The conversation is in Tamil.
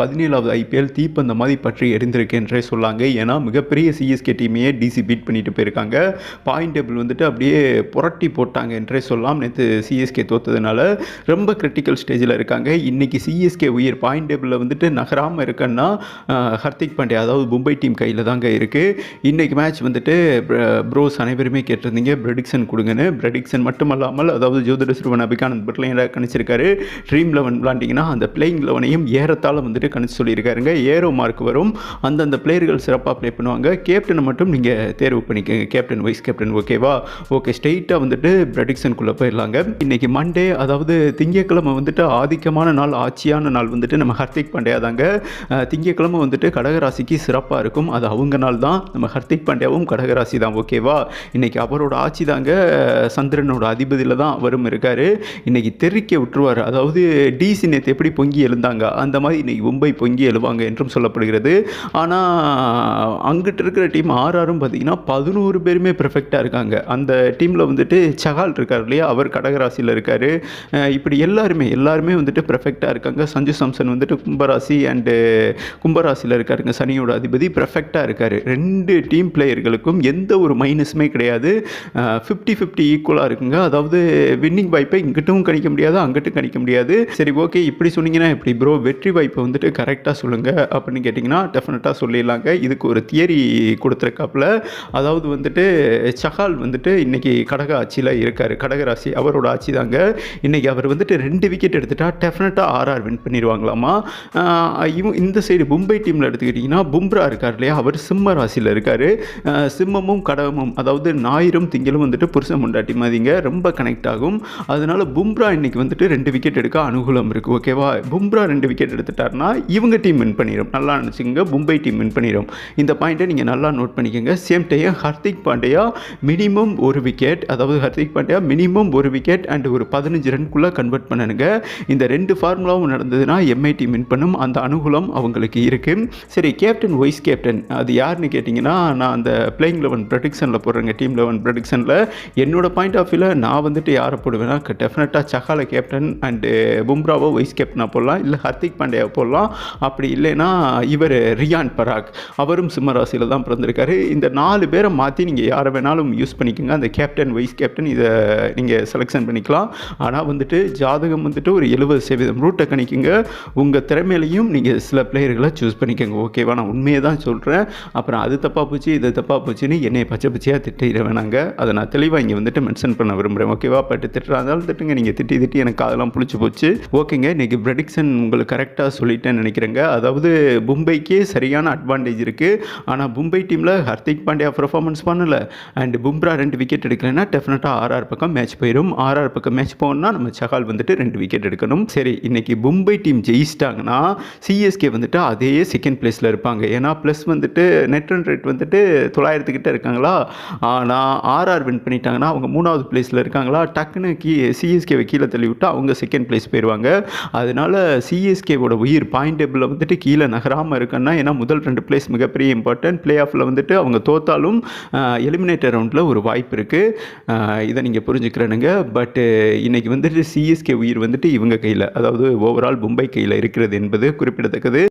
பதினேழாவது ஐபிஎல் தீப்பந்த மாதிரி பற்றி எரிந்திருக்கேன்றே சொல்லாங்க. ஏன்னா மிகப்பெரிய சிஎஸ்கே டீமையே டிசி பீட் பண்ணிட்டு போயிருக்காங்க. பாயிண்ட் டேபிள் வந்துட்டு அப்படியே புரட்டி போட்டாங்க என்றே சொல்லலாம் நேற்று சிஎஸ்கே தோத்ததுனால ரொம்ப கிரிட்டிக்கல் ஸ்டேஜில் இருக்காங்க. இன்னைக்கு சிஎஸ்கே உயிர் பாயிண்ட் டேபிளில் வந்துட்டு நகராமல் இருக்கன்னா ஹர்திக் பாண்டியா அதாவது மும்பை டீம் கையில் தாங்க இருக்குது இன்னைக்கு மேட்ச் வந்துட்டு ப்ரோஸ் அனைவருமே கேட்டிருந்தீங்க. ப்ரெடிக்ஷன் கொடுங்கன்னு. ப்ரெடிக்ஷன் மட்டுமல்லாமல் அதாவது ஜோதிட சிறுவன் அபிகானந்த் பிர்லையராக கணிச்சிருக்காரு. ட்ரீம் லெவன் விளாண்டிங்கன்னா அந்த பிளேயிங் லெவனையும் ஏறத்தாழ வந்துட்டு கணிச்சு சொல்லியிருக்காருங்க. ஏரோ மார்க் வரும். அந்தந்த பிளேயர்கள் சிறப்பாக ப்ளே பண்ணுவாங்க. கேப்டனை மட்டும் நீங்கள் தேர்வு பண்ணிக்கோங்க. கேப்டன் வைஸ் கேப்டன் ஓகேவா ஓகே ஸ்ட்ரெயிட்டாக வந்துட்டு ப்ரெடிக்ஷனுக்குள்ளே போயிடலாங்க. இன்னைக்கு மண்டே அதாவது திங்கக்கிழமை வந்துட்டு ஆதிக்கமான நாள் ஆட்சியான நாள் வந்துட்டு நம்ம ஹர்திக் பாண்டியா தாங்க. திங்கக்கிழமை திங்கட்கிழமை வந்துட்டு கடகராசிக்கு சிறப்பாக இருக்கும். அது அவங்க நாள் தான். நம்ம ஹர்திக் பாண்டியாவும் கடகராசி தான் ஓகேவா இன்றைக்கி அவரோட ஆட்சி தாங்க. சந்திரனோட அதிபதியில் தான் அவரும் இருக்கார். இன்றைக்கி தெறிக்க விட்டுருவார். அதாவது டிசி நேற்று எப்படி பொங்கி எழுந்தாங்க? அந்த மாதிரி இன்றைக்கி மும்பை பொங்கி எழுவாங்க என்றும் சொல்லப்படுகிறது. ஆனால் அங்கிட்டு இருக்கிற டீம் ஆறாரும் பார்த்தீங்கன்னா பதினோரு பேருமே பெர்ஃபெக்டாக இருக்காங்க. அந்த டீமில் வந்துட்டு சஹால் இருக்கார் இல்லையா? அவர் கடகராசியில் இருக்கார். இப்படி எல்லாருமே எல்லாருமே வந்துட்டு பெர்ஃபெக்டாக இருக்காங்க. சஞ்சு சாம்சன் வந்துட்டு கும்பராசி அண்டு கும்பராசியில் இருக்காருங்க. சனியோட அதிபதி பெர்ஃபெக்டாக இருக்கார். ரெண்டு டீம் பிளேயர்களுக்கும் எந்த ஒரு மைனஸுமே கிடையாது. ஃபிஃப்டி ஃபிஃப்டி ஈக்குவலாக இருக்குங்க. அதாவது வின்னிங் வாய்ப்பை இங்கிட்டும் கணிக்க முடியாது அங்கிட்டும் கணிக்க முடியாது. சரி ஓகே இப்படி சொன்னீங்கன்னா எப்படி ப்ரோ வெற்றி வாய்ப்பை வந்து வந்துட்டு கரெக்டாக சொல்லுங்கள் அப்படின்னு கேட்டிங்கன்னா டெஃபினட்டாக சொல்லிடலாங்க. இதுக்கு ஒரு தியரி கொடுத்துருக்காப்புல. அதாவது வந்துட்டு சஹால் வந்துட்டு இன்றைக்கி கடக ஆட்சியில் இருக்கார். கடகராசி அவரோட ஆட்சி தாங்க இன்றைக்கி அவர் வந்துட்டு ரெண்டு விக்கெட் எடுத்துட்டா டெஃபினட்டாக ஆர்ஆர் வின் பண்ணிடுவாங்களாமா? ஆஹ் இந்த சைடு மும்பை டீமில் எடுத்துக்கிட்டிங்கன்னா பும்ரா இருக்கார் இல்லையா? அவர் சிம்ம ராசியில் இருக்கார். சிம்மமும் கடகமும் அதாவது ஞாயிறும் திங்களும் வந்துட்டு புருஷன் முண்டாட்டி மாதிரிங்க. ரொம்ப கனெக்ட் ஆகும். அதனால பும்ரா இன்னைக்கு வந்துட்டு ரெண்டு விக்கெட் எடுக்க அனுகூலம் இருக்குது ஓகேவா பும்ரா ரெண்டு விக்கெட் பண்ணிட்டாங்கன்னா இவங்க டீம் வின் பண்ணிடும் நல்லா நினச்சிக்கோங்க மும்பை டீம் வின் பண்ணிடும் இந்த பாயிண்ட்டை நீங்கள் நல்லா நோட் பண்ணிக்கோங்க. Same time Hardik Pandya minimum ஒரு விக்கெட் அதாவது ஹர்திக் பாண்டியா மினிமம் ஒரு விக்கெட் அண்ட் ஒரு பதினஞ்சு ரன்குள்ளே கன்வெர்ட் பண்ணணுங்க இந்த ரெண்டு ஃபார்முலாவும் நடந்ததுன்னா எம்ஐ டீம் வின் பண்ணும். அந்த அனுகூலம் அவங்களுக்கு இருக்குது சரி கேப்டன் வைஸ் கேப்டன் அது யாருன்னு கேட்டிங்கன்னா நான் அந்த பிளேயிங் லெவன் ப்ரொடிக்ஷனில் போடுறேங்க. டீம் லெவன் ப்ரொடிக்ஷனில் என்னோட பாயிண்ட் ஆஃப் வியூவில் நான் வந்துட்டு யாரை போடுவேன்னா டெஃபினட்டாக சஹால கேப்டன் அண்டு பும்ராவோ வைஸ் கேப்டனாக போடலாம். இல்லை ஹர்திக் பாண்டியா போடலாம். அப்படி இல்லைன்னா இவர் ரியான் பராக். அவரும் சிம்மராசியில் தான் பிறந்திருக்காரு. இந்த நாலு பேரை மாற்றி நீங்கள் யாரை வேணாலும் யூஸ் பண்ணிக்கோங்க. அந்த கேப்டன் வைஸ் கேப்டன் இதை நீங்கள் செலெக்ஷன் பண்ணிக்கலாம். ஆனால் வந்துட்டு ஜாதகம் வந்துட்டு ஒரு எழுபது சதவீதம் ரூட்டை கணிக்குங்க. உங்கள் திறமையிலையும் நீங்கள் சில பிளேயர்களை சூஸ் பண்ணிக்கோங்க. ஓகேவா நான் உண்மையை தான் சொல்கிறேன் அப்புறம் அது தப்பாக போச்சு இது தப்பாக போச்சுன்னு என்னை பச்சை பச்சையாக திட்டிட வேணாங்க. அதை நான் தெளிவாக இங்கே வந்துட்டு மென்ஷன் பண்ண விரும்புகிறேன் ஓகேவா பட் திட்டுறாந்தாலும் திட்டுங்க. நீங்கள் திட்டி திட்டி எனக்கு அதெல்லாம் பிடிச்சி போச்சு. ஓகேங்க இன்றைக்கி ப்ரெடிக்ஷன் உங்களுக்கு கரெக்டாக சொல்லிட்டேன்னு நினைக்கிறேங்க. அதாவது மும்பைக்கே சரியான அட்வான்டேஜ் இருக்குது ஆனால் மும்பை டீமில் ஹர்திக் பாண்டியா பர்ஃபார்மன்ஸ் பண்ணலை. அண்ட் பும்ரா ரெண்டு விக்கெட் எடுக்கலைன்னா டெஃபினட்டாக ஆர்ஆர் பக்கம் மேட்ச் போயிடும் ஆர்ஆர் பக்கம் மேட்ச் போகணும்னா நம்ம சஹால் வந்துட்டு ரெண்டு விக்கெட் எடுக்கணும். சரி இன்னைக்கு மும்பை டீம் ஜெயிச்சிட்டாங்கன்னா சிஎஸ்கே வந்துட்டு அதே செகண்ட் பிளேஸில் இருப்பாங்க. ஏன்னா ப்ளஸ் வந்துட்டு நெட் ரன் ரேட் வந்துட்டு தொள்ளாயிரத்துக்கிட்ட இருக்காங்களா? ஆனால் ஆர்ஆர் வின் பண்ணிட்டாங்கன்னா அவங்க மூணாவது பிளேஸில் இருக்காங்களா? டக்குன்னு கீ சிஎஸ்கேவை கீழே தள்ளி விட்டு அவங்க செகண்ட் பிளேஸ் போயிடுவாங்க அதனால சிஎஸ்கேவோட உயிர் பாயிண்ட் டேபிளில் வந்துட்டு கீழே நகராமல் இருக்குன்னா ஏன்னா முதல் ரெண்டு பிளேஸ் மிகப்பெரிய இம்பார்ட்டன்ட் பிளே ஆஃபில் வந்துட்டு அவங்க தோத்தாலும் எலிமினேட்டர் ரவுண்டில் ஒரு வாய்ப்பு இருக்குது இதை நீங்கள் புரிஞ்சுக்கிறேனுங்க. பட்டு இன்றைக்கி வந்துட்டு சிஎஸ்கே உயிர் வந்துட்டு இவங்க கையில் அதாவது ஓவரால் மும்பை கையில் இருக்கிறது என்பது குறிப்பிடத்தக்கது.